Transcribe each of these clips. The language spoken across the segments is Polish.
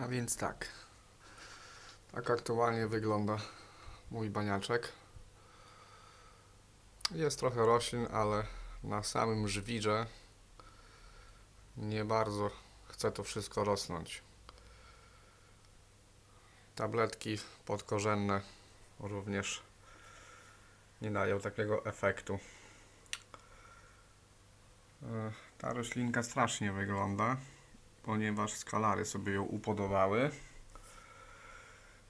A więc tak. Tak aktualnie wygląda mój baniaczek. Jest trochę roślin, ale na samym żwirze nie bardzo chce to wszystko rosnąć. Tabletki podkorzenne również nie dają takiego efektu. E, Ta roślinka strasznie wygląda ponieważ skalary sobie ją upodobały.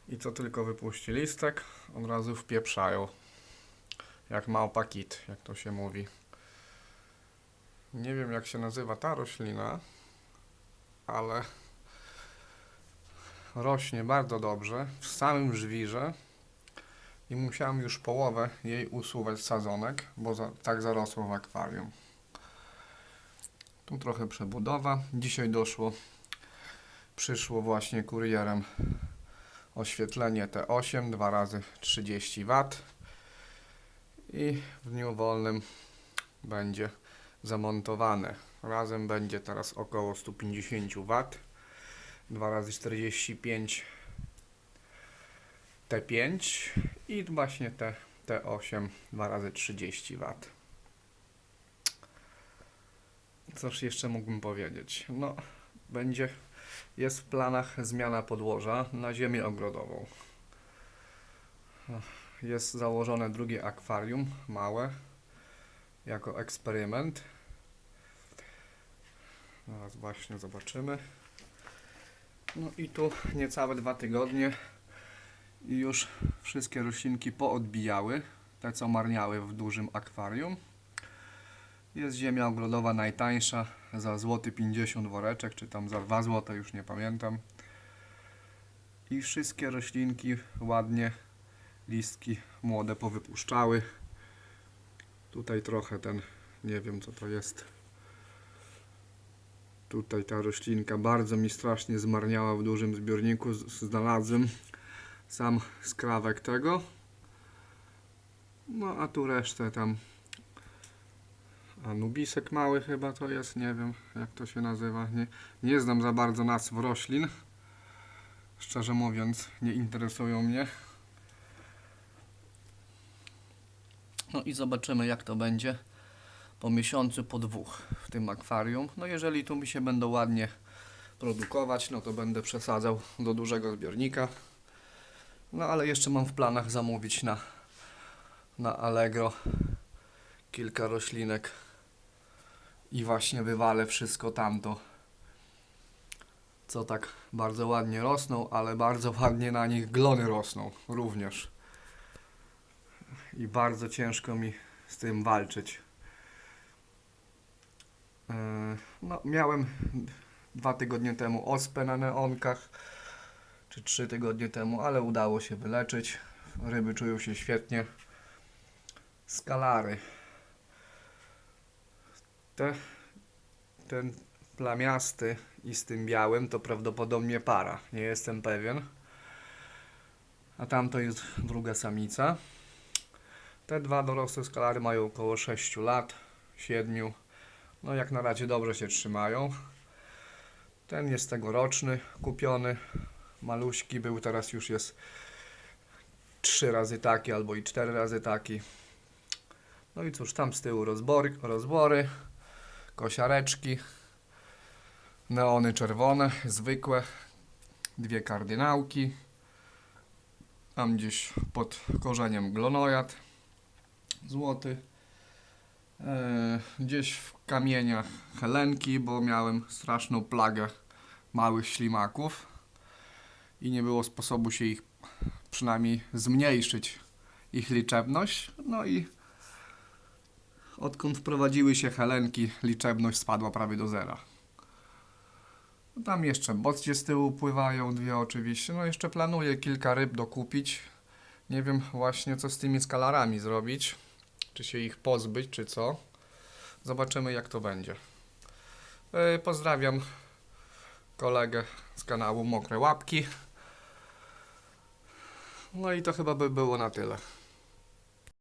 I co tylko wypuści listek, od razu wpieprzają. Jak małpa kit, jak to się mówi. Nie wiem jak się nazywa ta roślina, ale rośnie bardzo dobrze w samym żwirze i musiałem już połowę jej usuwać z sadzonek, bo za, tak zarosło w akwarium. Tu trochę przebudowa. Dzisiaj doszło, przyszło właśnie kurierem oświetlenie T8 2 razy 30 W i w dniu wolnym będzie zamontowane. Razem będzie teraz około 150 W 2 razy 45 T5 i właśnie te T8 2 razy 30 W. Cóż jeszcze mógłbym powiedzieć? No, będzie, jest w planach zmiana podłoża na ziemię ogrodową. Jest założone drugie akwarium, małe, jako eksperyment. Zaraz właśnie zobaczymy. No i tu niecałe dwa tygodnie i już wszystkie roślinki poodbijały, te co marniały w dużym akwarium. Jest ziemia ogrodowa najtańsza za złoty 50 woreczek, czy tam za 2 złote, już nie pamiętam. I wszystkie roślinki ładnie listki młode powypuszczały. Tutaj trochę ten, nie wiem co to jest. Tutaj ta roślinka bardzo mi strasznie zmarniała w dużym zbiorniku. Znalazłem sam skrawek tego. No a tu resztę tam Anubisek mały chyba to jest, nie wiem jak to się nazywa. Nie, nie znam za bardzo nazw roślin. Szczerze mówiąc, nie interesują mnie. No i zobaczymy jak to będzie po miesiącu, po dwóch w tym akwarium. No jeżeli tu mi się będą ładnie produkować, no to będę przesadzał do dużego zbiornika. No ale jeszcze mam w planach zamówić na, na Allegro kilka roślinek i właśnie wywalę wszystko tamto, co tak bardzo ładnie rosną, ale bardzo ładnie na nich glony rosną również. I bardzo ciężko mi z tym walczyć. Yy, No, miałem dwa tygodnie temu ospę na neonkach, czy trzy tygodnie temu, ale udało się wyleczyć. Ryby czują się świetnie. Skalary. Te, ten plamiasty i z tym białym to prawdopodobnie para. Nie jestem pewien. A tamto jest druga samica. Te dwa dorosłe skalary mają około 6 lat, 7. No jak na razie dobrze się trzymają. Ten jest tegoroczny, kupiony. Maluśki był, teraz już jest trzy razy taki albo i cztery razy taki. No i cóż, tam z tyłu rozbory, rozbory kosiareczki, neony czerwone, zwykłe, dwie kardynałki, tam gdzieś pod korzeniem glonojad, złoty, e, gdzieś w kamieniach helenki, bo miałem straszną plagę małych ślimaków i nie było sposobu się ich przynajmniej zmniejszyć ich liczebność, no i Odkąd wprowadziły się Helenki, liczebność spadła prawie do zera. Tam jeszcze boccie z tyłu pływają, dwie oczywiście. No jeszcze planuję kilka ryb dokupić. Nie wiem właśnie co z tymi skalarami zrobić. Czy się ich pozbyć, czy co. Zobaczymy jak to będzie. Yy, Pozdrawiam kolegę z kanału Mokre Łapki. No i to chyba by było na tyle.